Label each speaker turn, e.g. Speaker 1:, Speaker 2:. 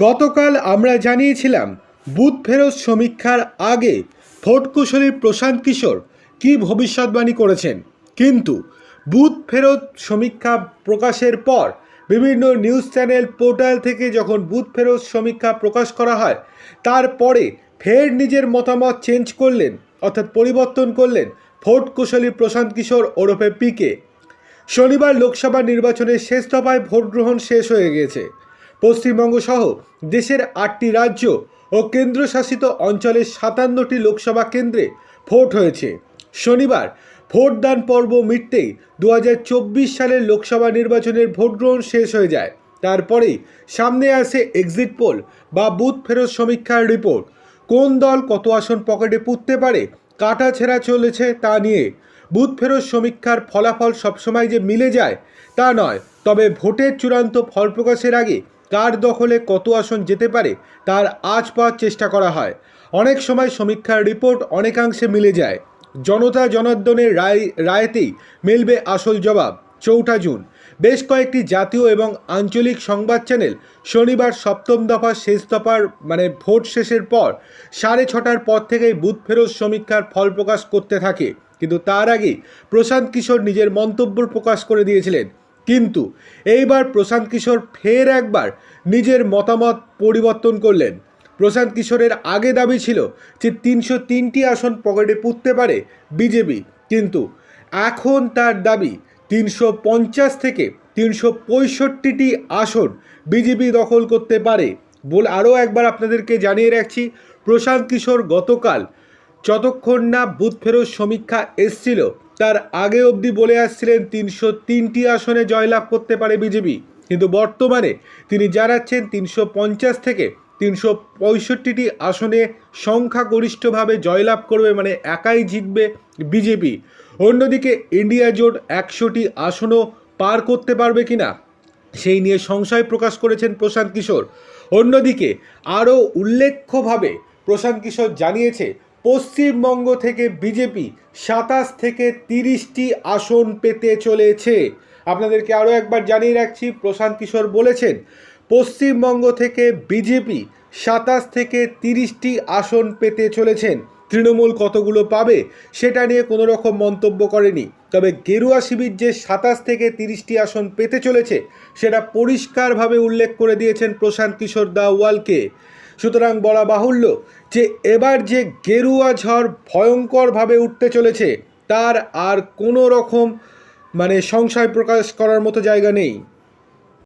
Speaker 1: গতকাল আমরা জানিয়েছিলাম, বুথ ফেরত সমীক্ষার আগে ভোট কুশলী প্রশান্ত কিশোর কী ভবিষ্যৎবাণী করেছেন। কিন্তু বুথ ফেরত সমীক্ষা প্রকাশের পর বিভিন্ন নিউজ চ্যানেল পোর্টাল থেকে যখন বুথ ফেরত সমীক্ষা প্রকাশ করা হয়, তারপরে ফের নিজের মতামত চেঞ্জ করলেন, অর্থাৎ পরিবর্তন করলেন ভোট কুশলী প্রশান্ত কিশোর ওরফে পিকে শনিবার লোকসভা নির্বাচনের শেষ দফায় ভোট গ্রহণ শেষ হয়ে গেছে পশ্চিমবঙ্গ সহ দেশের আটটি রাজ্য ও কেন্দ্রশাসিত অঞ্চলের সাতান্নটি লোকসভা কেন্দ্রে ভোট হয়েছে। শনিবার ভোটদান পর্ব মিটতেই দু হাজার চব্বিশ সালের লোকসভা নির্বাচনের ভোট গ্রহণ শেষ হয়ে যায়। তারপরেই সামনে আসে এক্সিট পোল বা বুথ ফেরত সমীক্ষার রিপোর্ট কোন দল কত আসন পকেটে পুঁততে পারে, কাটা ছেঁড়া চলেছে তা নিয়ে বুথ ফেরত সমীক্ষার ফলাফল সবসময় যে মিলে যায় তা নয়, তবে ভোটের চূড়ান্ত ফল প্রকাশের আগে কার দখলে কত আসন যেতে পারে, তার আজ পাওয়ার চেষ্টা করা হয়। অনেক সময় সমীক্ষার রিপোর্ট অনেকাংশে মিলে যায়। জনতা জনার্দনের রায়, রায়তেই মিলবে আসল জবাব, চৌঠা জুন। বেশ কয়েকটি জাতীয় এবং আঞ্চলিক সংবাদ চ্যানেল শনিবার সপ্তম দফা শেষ দফার মানে ভোট শেষের পর সাড়ে ছটার পর থেকেই বুথ ফেরত সমীক্ষার ফল প্রকাশ করতে থাকে। কিন্তু তার আগে প্রশান্ত কিশোর নিজের মন্তব্য প্রকাশ করে দিয়েছিলেন। কিন্তু এইবার প্রশান্ত কিশোর ফের একবার নিজের মতামত পরিবর্তন করলেন। প্রশান্ত কিশোরের আগে দাবি ছিল যে তিনশো তিনটি আসন পকেটে পুঁততে পারে বিজেপি। কিন্তু এখন তার দাবি তিনশো পঞ্চাশ থেকে তিনশো পঁয়ষট্টিটি আসন বিজেপি দখল করতে পারে বলে আরও একবার আপনাদেরকে জানিয়ে রাখছি, প্রশান্ত কিশোর গতকাল যতক্ষণ না বুথ ফেরত সমীক্ষা এসছিল তার আগে অবধি বলে আসছিলেন তিনশো তিনটি আসনে জয়লাভ করতে পারে বিজেপি। কিন্তু বর্তমানে তিনি জানাচ্ছেন তিনশো পঞ্চাশ থেকে তিনশো পঁয়ষট্টিটি আসনে সংখ্যাগরিষ্ঠভাবে জয়লাভ করবে মানে একাই জিতবে বিজেপি। অন্যদিকে ইন্ডিয়া জোট একশোটি আসনও পার করতে পারবে কিনা, সেই নিয়ে সংশয় প্রকাশ করেছেন প্রশান্ত কিশোর। অন্যদিকে আরও উল্লেখ্যভাবে প্রশান্ত কিশোর জানিয়েছে পশ্চিমবঙ্গ থেকে বিজেপি সাতাশ থেকে তিরিশটি আসন পেতে চলেছে। আপনাদেরকে আরও একবার জানিয়ে রাখছি, প্রশান্ত কিশোর বলেছেন, পশ্চিমবঙ্গ থেকে বিজেপি সাতাশ থেকে তিরিশটি আসন পেতে চলেছেন। তৃণমূল কতগুলো পাবে সেটা নিয়ে কোনো রকম মন্তব্য করেনি। তবে গেরুয়া শিবির যে সাতাশ থেকে তিরিশটি আসন পেতে চলেছে, সেটা পরিষ্কারভাবে উল্লেখ করে দিয়েছেন প্রশান্ত কিশোর দাওয়ালকে। সুতরাং বলা বাহুল্য যে এবার যে গেরুয়া ঝড় ভয়ঙ্করভাবে উঠতে চলেছে, তার আর কোনো রকম মানে সংশয় প্রকাশ করার মতো জায়গা নেই।